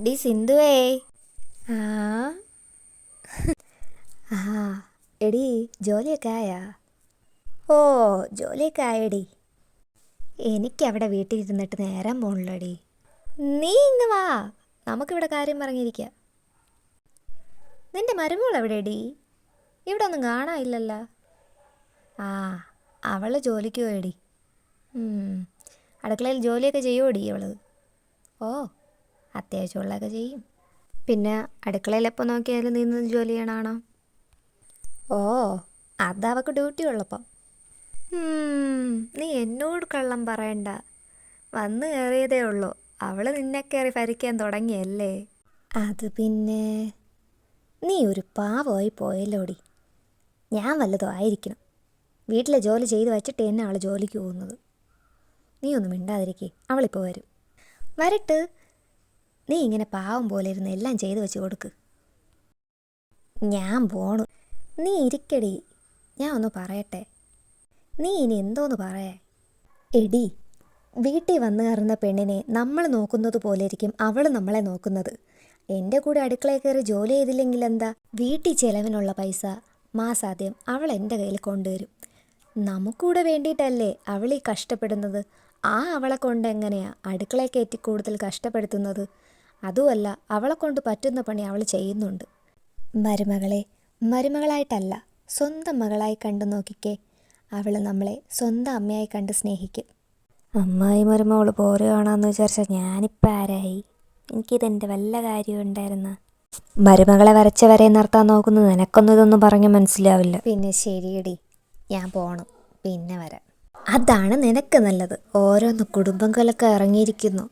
D സിന്ധുവേ ആ. ആ എടി ജോലിയൊക്കെ ആയാ? ഓ ജോലിയൊക്കെ ആയടി. എനിക്കവിടെ വീട്ടിലിരുന്നിട്ട് നേരം പോണില്ലടി. നീ ഇങ്ങ് വാ. നമുക്കിവിടെ കാര്യം പറഞ്ഞിരിക്കാം. നിന്റെ മരുമോൾ എവിടെയടി ഇവിടെ ഒന്നും കാണാനില്ലല്ലോ. ആ അവൾ ജോലിക്ക് പോയടി. അടുക്കളയിൽ ജോലിയൊക്കെ ചെയ്യുമോടി അവൾ ഓ. അത്യാവശ്യമുള്ളതൊക്കെ ചെയ്യും. പിന്നെ അടുക്കളയിൽ എപ്പോൾ നോക്കിയാലും നിന്ന് ജോലി ചെയ്യണാണോ? ഓ അതവക്ക് ഡ്യൂട്ടി ഉള്ളപ്പോൾ നീ എന്നോട് കള്ളം പറയണ്ട. വന്നു കയറിയതേ ഉള്ളൂ. അവൾ നിന്നെ കയറി ഭരിക്കാൻ തുടങ്ങിയല്ലേ? അത് പിന്നെ നീ ഒരു പാവമായി പോയല്ലോടി. ഞാൻ വല്ലതും ആയിരിക്കണം. വീട്ടിലെ ജോലി ചെയ്ത് വച്ചിട്ട് എന്നെ അവൾ ജോലിക്ക് പോകുന്നത്? നീ ഒന്നും മിണ്ടാതിരിക്കേ. അവളിപ്പോൾ വരും. വരട്ട്. നീ ഇങ്ങനെ പാവം പോലെ ഇരുന്ന് എല്ലാം ചെയ്തു വെച്ച് കൊടുക്ക്. ഞാൻ പോണു. നീ ഇരിക്കടി. ഞാൻ ഒന്ന് പറയട്ടെ. നീ ഇനി എന്തോന്ന് പറയേ? എടി വീട്ടിൽ വന്നു കയറുന്ന പെണ്ണിനെ നമ്മൾ നോക്കുന്നത് പോലെ ഇരിക്കും അവൾ നമ്മളെ നോക്കുന്നത്. എന്റെ കൂടെ അടുക്കളയിൽ കയറി ജോലി ചെയ്തില്ലെങ്കിൽ എന്താ? വീട്ടിൽ ചെലവിനുള്ള പൈസ മാസാദ്യം അവൾ എന്റെ കയ്യിൽ കൊണ്ടുവരും. നമുക്കൂടെ വേണ്ടിയിട്ടല്ലേ അവൾ ഈ കഷ്ടപ്പെടുന്നത്? ആ അവളെ കൊണ്ട് എങ്ങനെയാ അടുക്കളയിൽ കയറ്റി കൂടുതൽ കഷ്ടപ്പെടുത്തുന്നത്? അതുമല്ല അവളെ കൊണ്ട് പറ്റുന്ന പണി അവൾ ചെയ്യുന്നുണ്ട്. മരുമകളെ മരുമകളായിട്ടല്ല സ്വന്തം മകളായി കണ്ടു നോക്കിക്കേ. അവൾ നമ്മളെ സ്വന്തം അമ്മയായി കണ്ട് സ്നേഹിക്കും. അമ്മായി മരുമകൾ പോരുകയാണെന്ന് വിചാരിച്ചാൽ ഞാനിപ്പോൾ ആരായി? എനിക്കിതെന്റെ വല്ല കാര്യം ഉണ്ടായിരുന്ന? മരുമകളെ വരച്ച വരെ നിർത്താൻ നോക്കുന്നത് നിനക്കൊന്നും ഇതൊന്നും പറഞ്ഞ് മനസ്സിലാവില്ല. പിന്നെ ശരിയടി ഞാൻ പോണം. പിന്നെ വരാം. അതാണ് നിനക്ക് നല്ലത്. ഓരോന്ന് കുടുംബങ്ങളൊക്കെ ഇറങ്ങിയിരിക്കുന്നു.